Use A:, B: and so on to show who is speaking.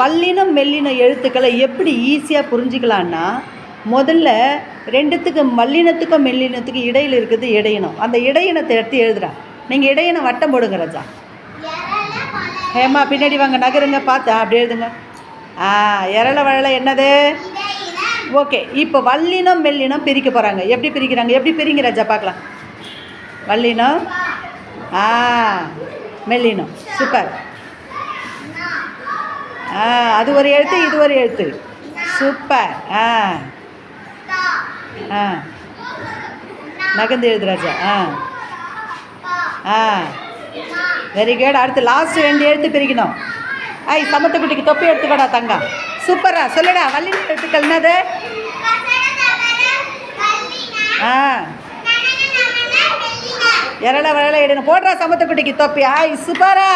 A: வல்லினம் மெல்லின எழுத்துக்களை எப்படி ஈஸியாக புரிஞ்சுக்கலான்னா முதல்ல ரெண்டுத்துக்கும் வல்லினத்துக்கும் மெல்லினத்துக்கும் இடையில் இருக்குது இடையினம். அந்த இடையினத்தை எடுத்து எழுதுறா நீங்கள் இடையினம் வட்டம் போடுங்க ராஜா. ஏமா பின்னாடி வாங்க நகருங்க பார்த்து அப்படி எழுதுங்க. ஆ எரள வழல என்னது? ஓகே இப்போ வல்லினம் மெல்லினம் பிரிக்க போகிறாங்க எப்படி பிரிக்கிறாங்க? எப்படி பிரிங்க ராஜா பார்க்கலாம். வல்லினம் ஆ மெல்லினம். சூப்பர். ஆ அது ஒரு எழுத்து இது ஒரு எழுத்து. சூப்பர். ஆ. ஆ. நகர்ந்து எழுதுராஜா ஆ. ஆ. வெரி குட் அடுத்து லாஸ்ட் ரெண்டு எழுத்து பிரிக்கணும். ஐ சமத்துக்குட்டிக்கு தொப்பி எடுத்துக்கடா தங்கம். சூப்பரா சொல்லுடா வள்ளி எழுத்துக்கள் என்னது? ஆ. இரள வரல இடணும் போடுறா சமத்துக்குட்டிக்கு தொப்பி. ஐ சூப்பரா